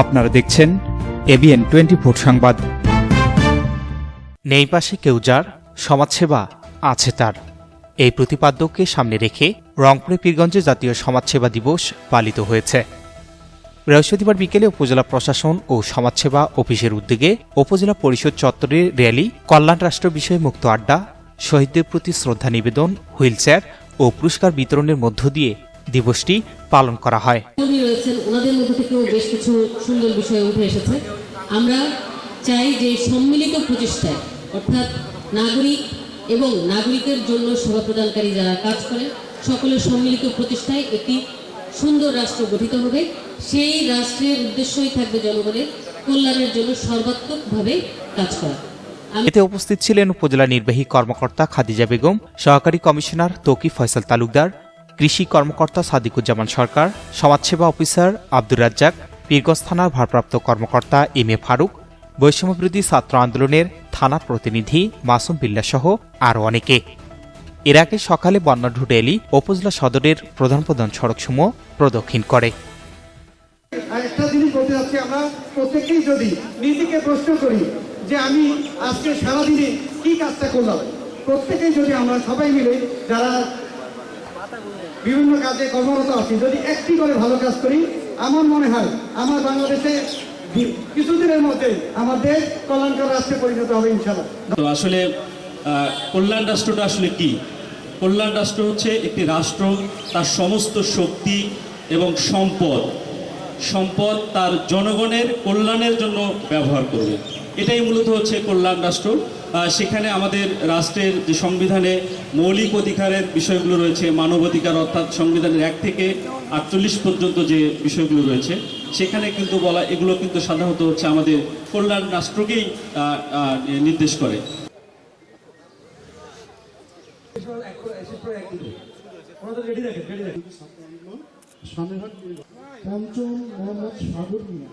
আপনারা দেখছেন ABN twenty four সংবাদ। নেই পাশে কেউ যার সমাজসেবা আছে তার। এই প্রতিপাদ্যকে সামনে রেখে রংপুরে পীরগঞ্জে জাতীয় সমাজসেবা দিবস পালিত হয়েছে। বৃহস্পতিবার বিকেলে উপজেলা প্রশাসন ও সমাজসেবা অফিসের উদ্যোগে উপজেলা পরিষদ চত্বরে র্যালি, কল্যাণ রাষ্ট্র বিষয়ে মুক্ত আড্ডা, শহীদদের প্রতি শ্রদ্ধা নিবেদন হুইলচেয়ার ও পুরস্কার বিতরণের মধ্য দিয়ে দিবসটি পালন করা হয়। রয়েছেন ওনাদের মধ্যে থেকেও বেশ কিছু সুন্দর বিষয় উঠে এসেছে। আমরা চাই যে সম্মিলিত প্রচেষ্টায় অর্থাৎ নাগরিক এবং নাগরিকের জন্য সেবা প্রদানকারী যারা কাজ করেন সকলের সম্মিলিত প্রচেষ্টায় একটি সুন্দর রাষ্ট্র গঠিত হবে। সেই রাষ্ট্রের উদ্দেশ্যই থাকবে জনগণের কল্যাণের জন্য সর্বাত্মকভাবে কাজ করা। এতে উপস্থিত ছিলেন উপজেলা নির্বাহী কর্মকর্তা খাদিজা বেগম সহকারী কমিশনার তৌকি ফয়সাল তালুকদার কৃষি কর্মকর্তা সাদিকুজ্জামান সরকার, সমাজসেবা অফিসার আব্দুর রাজ্জাক, পীরগঞ্জ থানার ভারপ্রাপ্ত কর্মকর্তা এম এ ফারুক, বৈষম্যবিরোধী ছাত্র আন্দোলনের থানা প্রতিনিধি মাসুম বিল্লা সহ আরও অনেকে। এর আগে সকালে বন্যাঢ্য র্যালি উপজেলা সদরের প্রধান প্রধান সড়কসমূহ প্রদক্ষিণ করি যে আমি আজকে সারাদিনে কি কাজটা করলাম, প্রত্যেকেই যদি আমরা সবাই মিলে যারা বিভিন্ন কাজে কর্মরত আছি। যদি একটি করে ভালো কাজ করি, আমার মনে হয় আমার বাংলাদেশে কিছুদিনের মধ্যে আমাদের কল্যাণকর রাষ্ট্রে পরিণত হবে ইনশাল্লাহ তো আসলে কল্যাণ রাষ্ট্রটা আসলে কি? কল্যাণ রাষ্ট্র হচ্ছে একটি রাষ্ট্র, তার সমস্ত শক্তি এবং সম্পদ। সম্পদ তার জনগণের কল্যাণের জন্য ব্যবহার করবে এটাই মূলত হচ্ছে কল্যাণ রাষ্ট্র সেখানে আমাদের রাষ্ট্রের যে সংবিধানে মৌলিক অধিকারের বিষয়গুলো রয়েছে মানবাধিকার অর্থাৎ সংবিধানের এক থেকে আটচল্লিশ পর্যন্ত যে বিষয়গুলো রয়েছে সেখানে কিন্তু বলা এগুলো কিন্তু সাধারণত হচ্ছে আমাদের কল্যাণ রাষ্ট্রকেই নির্দেশ করে পঞ্চম মোহাম্মদ সাগর মিয়া।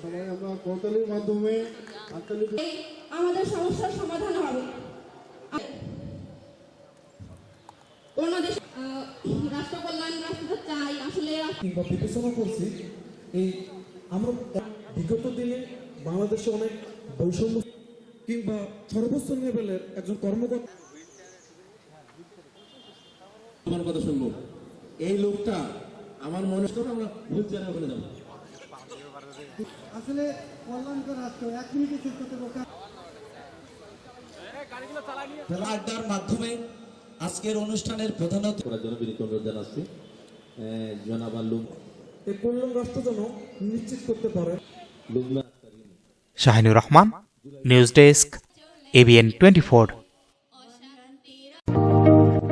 সবাই আমরা করতালির মাধ্যমে আমাদের সমস্যার সমাধান হবে। রাষ্ট্র কল্যাণ চাই আসলে কিংবা বিবেচনা করছি এই আমরা বিগত দিনে বাংলাদেশে অনেক বৈষম্য কিংবা সর্বোচ্চ লেভেলের একজন কর্মকর্তা আমার কথা শুনব। এই লোকটা আমার মনে করে আমরা ভুল জায়গায় ওখানে যাব আসলে কল্যাণকর রাষ্ট্র এক মিনিটে শেষ করতে বোকা আড্ডার মাধ্যমে আজকের অনুষ্ঠানের প্রধান করার জন্য বিনীত অনুরোধ জানাচ্ছি। আহ, জনাব এই কল্যাণ রাষ্ট্র যেন নিশ্চিত করতে পারে। Shahinur Rahman news desk ABN twenty four.